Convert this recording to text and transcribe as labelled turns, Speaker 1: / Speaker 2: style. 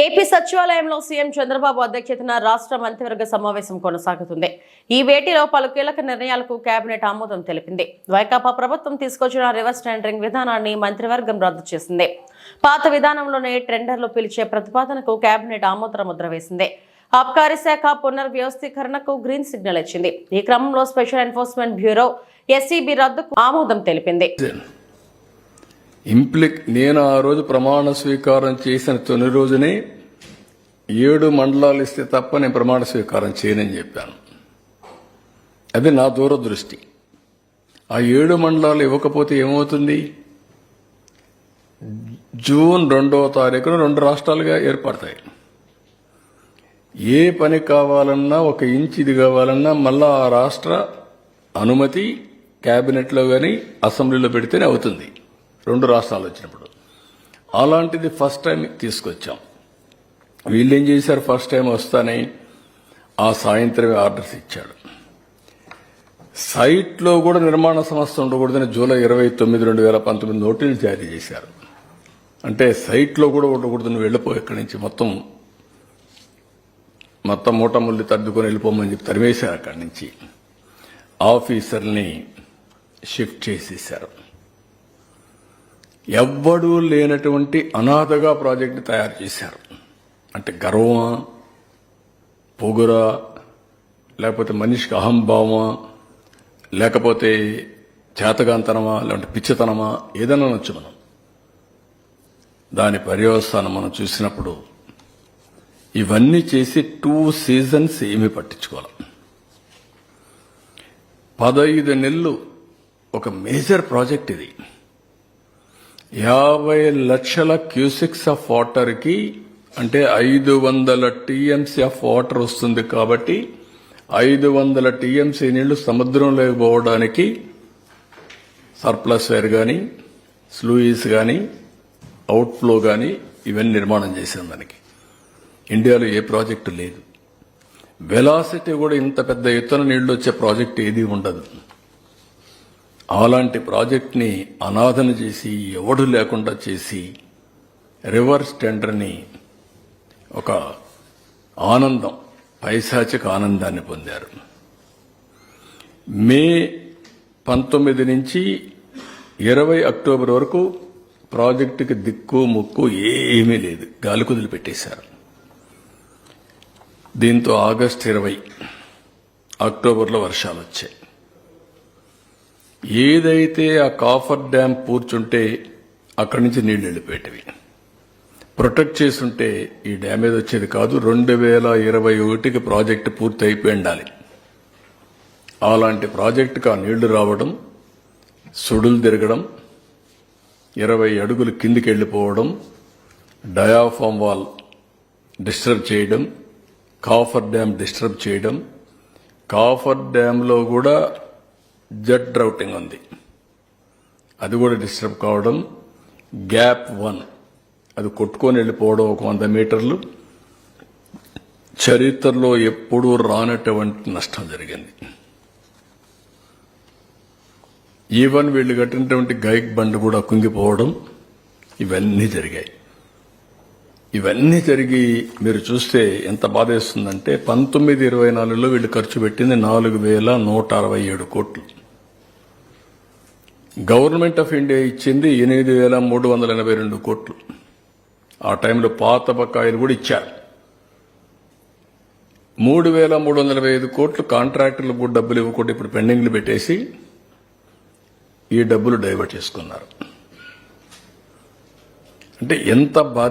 Speaker 1: AP సచివాలయంలో CM Chandrababu అధ్యక్షతన రాష్ట్ర మంత్రివర్గ సమావేశం కొనసాగుతుంది. ఈ భేటీలో పలు కీలక నిర్ణయాలకు కేబినెట్ ఆమోదం తెలిపింది. వైకాపా ప్రభుత్వం తీసుకొచ్చిన రివర్స్ టెండరింగ్ విధానాన్ని మంత్రివర్గం రద్దు చేసింది. పాత విధానంలోనే టెండర్లు పిలిచే ప్రతిపాదనకు కేబినెట్ ఆమోద ముద్ర వేసింది. ఆబ్కారీ శాఖ పునర్వ్యవస్థీకరణకు గ్రీన్ సిగ్నల్ ఇచ్చింది. ఈ క్రమంలో స్పెషల్ ఎన్ఫోర్స్మెంట్ బ్యూరో ఎస్సీబీ రద్దుకు ఆమోదం తెలిపింది.
Speaker 2: ఇంప్లిక్ నేను ఆ రోజు ప్రమాణ స్వీకారం చేసిన తొలి రోజునే ఏడు మండలాలు ఇస్తే తప్ప నేను ప్రమాణ స్వీకారం చేయనని చెప్పాను. అది నా దూరదృష్టి. ఆ ఏడు మండలాలు ఇవ్వకపోతే ఏమవుతుంది? జూన్ రెండవ తారీఖున రెండు రాష్ట్రాలుగా ఏర్పడతాయి. ఏ పని కావాలన్నా ఒక ఇంచ్ ఇది కావాలన్నా మళ్ళా ఆ రాష్ట్ర అనుమతి క్యాబినెట్లో కానీ అసెంబ్లీలో పెడితేనే అవుతుంది. రెండు రాష్ట్రాలు వచ్చినప్పుడు. అలాంటిది ఫస్ట్ టైం తీసుకొచ్చాం. వీళ్ళు ఏం చేశారు? ఫస్ట్ టైం వస్తానే ఆ సాయంత్రమే ఆర్డర్స్ ఇచ్చాడు. సైట్లో కూడా నిర్మాణ సంస్థ ఉండకూడదని జూలై ఇరవై తొమ్మిది రెండు వేల పంతొమ్మిది నోటీసులు జారీ చేశారు. అంటే సైట్లో కూడా ఉండకూడదని వెళ్ళిపో ఇక్కడి నుంచి మొత్తం మొత్తం మూటముల్లి తద్దుకొని వెళ్ళిపోమని చెప్పి తరిమేశారు అక్కడి నుంచి. ఆఫీసర్ని షిఫ్ట్ చేసేశారు. ఎవ్వడూ లేనటువంటి అనాథగా ప్రాజెక్టు తయారు చేశారు. అంటే గర్వమా పొగురా లేకపోతే మనిషికి అహంభావమా లేకపోతే చేతగాంతనమా లేదంటే పిచ్చితనమా ఏదైనా అనొచ్చు మనం. దాని పర్యవస్థానం మనం చూసినప్పుడు ఇవన్నీ చేసి టూ సీజన్స్ ఏమీ పట్టించుకోవాలి. పదహైదు నెలలు ఒక మేజర్ ప్రాజెక్ట్ ఇది. యాభై లక్షల క్యూసిక్స్ ఆఫ్ వాటర్కి అంటే ఐదు వందల టీఎంసీ ఆఫ్ వాటర్ వస్తుంది కాబట్టి ఐదు వందల టీఎంసీ నీళ్ళు సముద్రంలోకి పోవడానికి సర్ప్లస్ వేర్ కానీ స్లూయిస్ కానీ అవుట్ఫ్లో కానీ ఇవన్నీ నిర్మాణం చేసాం దానికి. ఇండియాలో ఏ ప్రాజెక్టు లేదు. వెలాసిటీ కూడా ఇంత పెద్ద ఎత్తున నీళ్ళు వచ్చే ప్రాజెక్ట్ ఏది ఉండదు. అలాంటి ప్రాజెక్ట్ని అనాథన చేసి ఎవడు లేకుండా చేసి రివర్స్ టెండర్ని ఒక ఆనందం పైశాచిక ఆనందాన్ని పొందారు. మే పంతొమ్మిది నుంచి ఇరవై అక్టోబర్ వరకు ప్రాజెక్టుకి దిక్కు ముక్కు ఏమీ లేదు. గాలి కుదిలి పెట్టేశారు. దీంతో ఆగస్ట్ ఇరవై అక్టోబర్లో వర్షాలు వచ్చాయి. ఏదైతే ఆ కాఫర్ డ్యామ్ పూర్చుంటే అక్కడి నుంచి నీళ్ళు వెళ్ళిపోయేటివి. ప్రొటెక్ట్ చేసుంటే ఈ డ్యామేజ్ వచ్చేది కాదు రెండు వేల ఇరవై ఒకటికి ప్రాజెక్ట్ పూర్తి అయిపోయి ఉండాలి. అలాంటి ప్రాజెక్టుకు ఆ నీళ్ళు రావడం సుడులు తిరగడం ఇరవై అడుగులు కిందికి వెళ్ళిపోవడం డయాఫామ్ వాల్ డిస్టర్బ్ చేయడం కాఫర్ డ్యామ్ డిస్టర్బ్ చేయడం కాఫర్ డ్యాంలో కూడా జెట్ డ్రౌటింగ్ ఉంది. అది కూడా డిస్టర్బ్ కావడం గ్యాప్ వన్. అది కొట్టుకొని వెళ్ళిపోవడం ఒక వంద మీటర్లు. చరిత్రలో ఎప్పుడూ రానటువంటి నష్టం జరిగింది. ఈవెన్ వీళ్ళు కట్టినటువంటి గైక్ బండ్ కూడా కుంగిపోవడం ఇవన్నీ జరిగాయి. ఇవన్నీ జరిగి మీరు చూస్తే ఎంత బాధేస్తుందంటే పంతొమ్మిది ఇరవై నాలుగులో వీళ్ళు ఖర్చు పెట్టింది నాలుగు వేల నూట అరవై ఏడు కోట్లు. గవర్నమెంట్ ఆఫ్ ఇండియా ఇచ్చింది ఎనిమిది వేల మూడు వందల ఎనభై రెండు కోట్లు. ఆ టైంలో పాత బకాయిలు కూడా ఇచ్చారు. మూడు వేల మూడు వందల ఎనభై ఐదు కోట్లు కాంట్రాక్టర్లకు కూడా డబ్బులు ఇవ్వకుండా ఇప్పుడు పెండింగ్లు పెట్టేసి ఈ డబ్బులు డైవర్ట్ చేసుకున్నారు. అంటే ఎంత బాధ్యత